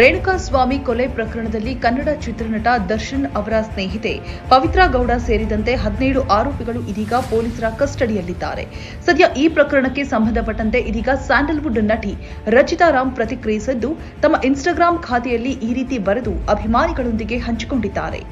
ರೇಣುಕಾ ಸ್ವಾಮಿ ಕೊಲೆ ಪ್ರಕರಣದಲ್ಲಿ ಕನ್ನಡ ಚಿತ್ರನಟ ದರ್ಶನ್ ಅವರ ಸ್ನೇಹಿತೆ ಪವಿತ್ರ ಗೌಡ ಸೇರಿದಂತೆ ಹದಿನೇಳು ಆರೋಪಿಗಳು ಇದೀಗ ಪೊಲೀಸರ ಕಸ್ಟಡಿಯಲ್ಲಿದ್ದಾರೆ. ಸದ್ಯ ಈ ಪ್ರಕರಣಕ್ಕೆ ಸಂಬಂಧಪಟ್ಟಂತೆ ಇದೀಗ ಸ್ಯಾಂಡಲ್ವುಡ್ ನಟಿ ರಚಿತಾ ರಾಮ್ ಪ್ರತಿಕ್ರಿಯಿಸಿದ್ದು, ತಮ್ಮ ಇನ್ಸ್ಟಾಗ್ರಾಂ ಖಾತೆಯಲ್ಲಿ ಈ ರೀತಿ ಬರೆದು ಅಭಿಮಾನಿಗಳೊಂದಿಗೆ ಹಂಚಿಕೊಂಡಿದ್ದಾರೆ.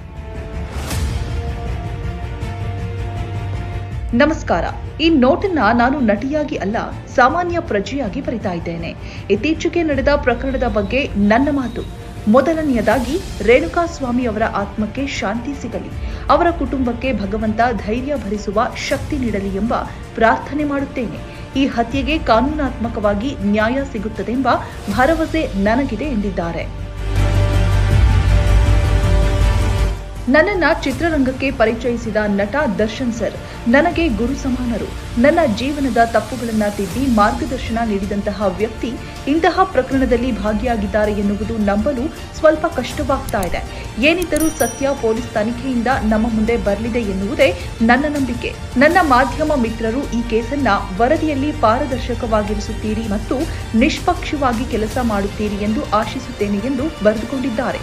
ನಮಸ್ಕಾರ. ಈ ನೋಟನ್ನ ನಾನು ನಟಿಯಾಗಿ ಅಲ್ಲ, ಸಾಮಾನ್ಯ ಪ್ರಜೆಯಾಗಿ ಬರಿತಾ ಇದ್ದೇನೆ. ಇತ್ತೀಚೆಗೆ ನಡೆದ ಪ್ರಕರಣದ ಬಗ್ಗೆ ನನ್ನ ಮಾತು. ಮೊದಲನೆಯದಾಗಿ, ರೇಣುಕಾ ಸ್ವಾಮಿ ಅವರ ಆತ್ಮಕ್ಕೆ ಶಾಂತಿ ಸಿಗಲಿ. ಅವರ ಕುಟುಂಬಕ್ಕೆ ಭಗವಂತ ಧೈರ್ಯ ಭರಿಸುವ ಶಕ್ತಿ ನೀಡಲಿ ಎಂಬ ಪ್ರಾರ್ಥನೆ ಮಾಡುತ್ತೇನೆ. ಈ ಹತ್ಯೆಗೆ ಕಾನೂನಾತ್ಮಕವಾಗಿ ನ್ಯಾಯ ಸಿಗುತ್ತದೆ ಎಂಬ ಭರವಸೆ ನನಗಿದೆ ಎಂದಿದ್ದಾರೆ. ನನ್ನನ್ನ ಚಿತ್ರರಂಗಕ್ಕೆ ಪರಿಚಯಿಸಿದ ನಟ ದರ್ಶನ್ ಸರ್. ನನಗೆ ಗುರು ಸಮಾನರು. ನನ್ನ ಜೀವನದ ತಪ್ಪುಗಳನ್ನು ತಿದ್ದಿ ಮಾರ್ಗದರ್ಶನ ನೀಡಿದಂತಹ ವ್ಯಕ್ತಿ ಇಂತಹ ಪ್ರಕರಣದಲ್ಲಿ ಭಾಗಿಯಾಗಿದ್ದಾರೆ ಎನ್ನುವುದು ನಂಬಲು ಸ್ವಲ್ಪ ಕಷ್ಟವಾಗ್ತಾ ಇದೆ. ಏನಿದ್ದರೂ ಸತ್ಯ ಪೊಲೀಸ್ ತನಿಖೆಯಿಂದ ನಮ್ಮ ಮುಂದೆ ಬರಲಿದೆ ಎನ್ನುವುದೇ ನನ್ನ ನಂಬಿಕೆ. ನನ್ನ ಮಾಧ್ಯಮ ಮಿತ್ರರು ಈ ಕೇಸನ್ನ ವರದಿಯಲ್ಲಿ ಪಾರದರ್ಶಕವಾಗಿರಿಸುತ್ತೀರಿ ಮತ್ತು ನಿಷ್ಪಕ್ಷವಾಗಿ ಕೆಲಸ ಮಾಡುತ್ತೀರಿ ಎಂದು ಆಶಿಸುತ್ತೇನೆ ಎಂದು ಬರೆದುಕೊಂಡಿದ್ದಾರೆ.